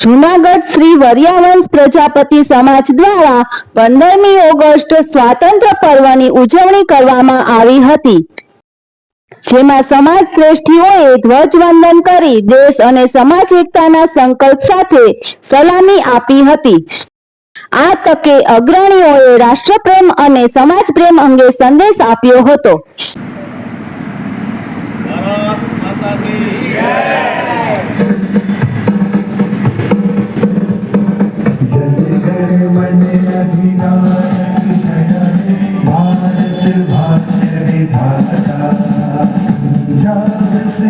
જૂનાગઢ શ્રી વરિયાવંશ પ્રજાપતિ સમાજ દ્વારા પંદરમી ઓગસ્ટ સ્વાતંત્ર્ય પર્વની ઉજવણી કરવામાં આવી હતી. જેમાં સમાજ શ્રેષ્ઠીઓએ ધ્વજવંદન કરી દેશ અને સમાજ એકતાના સંકલ્પ સાથે સલામી આપી હતી. આ તકે અગ્રણીઓએ રાષ્ટ્રપ્રેમ અને સમાજપ્રેમ અંગે સંદેશ આપ્યો હતો.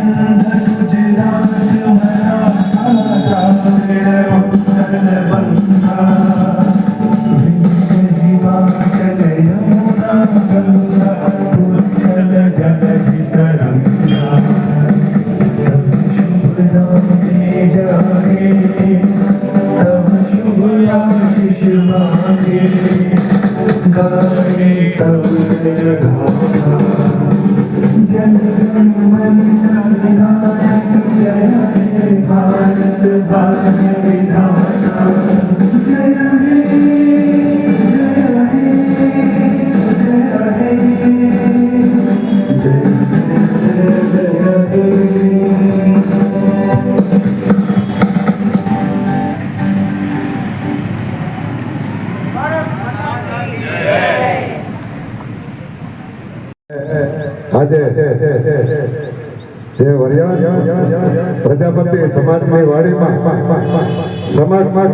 Yeah. 아, 네, 네, 네, 네, 네. જે વરિયાળ પ્રજાપતિ સમાજની વાડીમાં સમાજમાં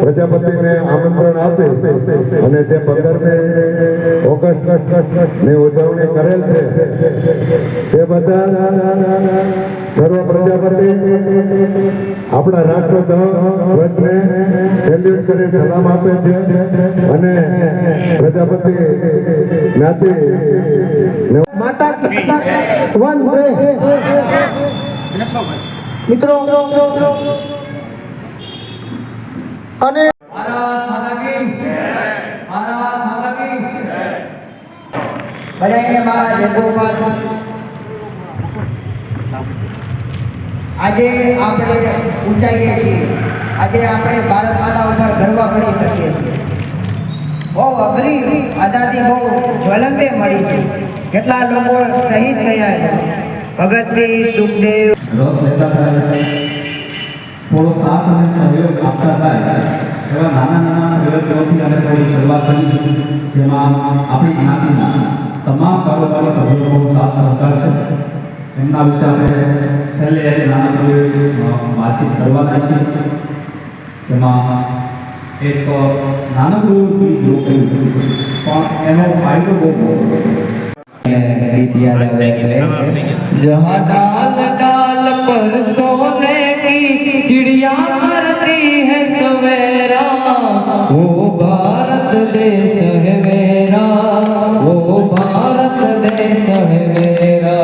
પ્રજાપતિને આમંત્રણ આપે અને જે પંદરમી ઓગસ્ટની ઉજવણી કરેલ છે, તે બધા સર્વ પ્રજાપતિ આપણા રાષ્ટ્ર ધ્વજને સેલ્યુટ કરી, સલામ આપે છે અને પ્રજાપતિ જ્ઞાતિ માતા વન મિત્રો, અને બધાને મારા જય ગોપાલ આજે આપણે ઊંચાઈએ છીએ. આજે આપણે ભારત માતા ઉપર ગર્વ કરી શકીએ છીએ. બહુ અઘરી આઝાદી બહુ જ્વલંતે મળી છે કેટલા લોકો શહીદ થયા છે. ભગતસિંહ સુખદેવ. રસ લેતા થાય. થોડો સાથ અને સહયોગ આપતા થાય. એવા નાના નાના પ્રયત્નોથી અમે થોડી શરૂઆત કરી. જેમાં આપણી જ્ઞાતિના તમામ કારોબારી સભ્યો સાથ સહકાર છે. એમના વિશે આપણે છેલ્લે એક નાનકડી અ, વાતચીત કરવાના છીએ. જેમાં એક નાનકડું ગીત રોકેલું પણ એનો ફાયદો બહુ મોટો गीत याद आ गए जहाँ डाल डाल पर सोने की चिड़िया करती है सवेरा वो भारत देश है मेरा वो भारत देश है मेरा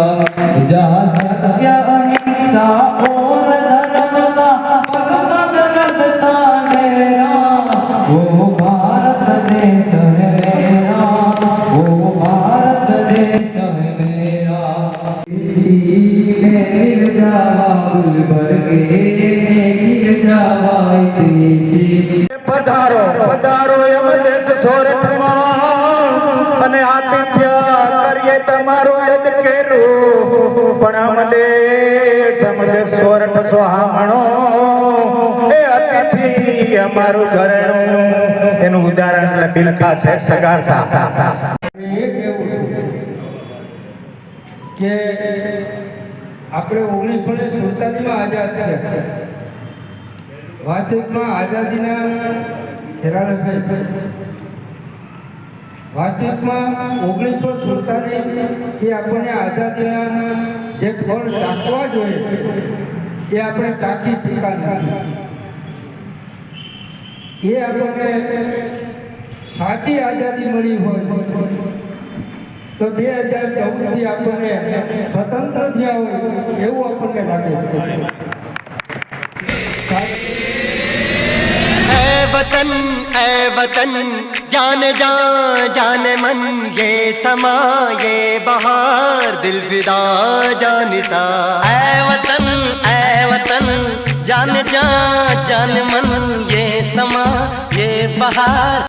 जहाँ सत्य अहिंसा પધારો તમારું યદ કેરું પણ અમને સમજે સોરઠ સોહામણો એ અમારું ઘરેણું. એનું ઉદાહરણ એટલે બિલખા છે સગાર સા એ કહેવું છે કે આપણે ઓગણીસો ને સુડતાલીસમાં આઝાદ થયા વાસ્તવિકમાં આઝાદીના ખેરાણા સાહેબ. વાસ્તવિકમાં ઓગણીસો સુડતાલીસ એ આપણને આઝાદીના જે ફળ ચાખવા જોઈએ એ આપણે ચાખી શક્યા નથી. એ આપણને સાચી આઝાદી મળી હોય તો બે હજાર ચૌદ થી આપણને સ્વતંત્ર થયા હોય એવું આપણને લાગે છે ऐ वतन ऐ वतन जान जा जान मन ये समा ये बहार दिल फिदा जान सा ऐ वतन ऐ वतन जान जा जान मन ये समा ये बहार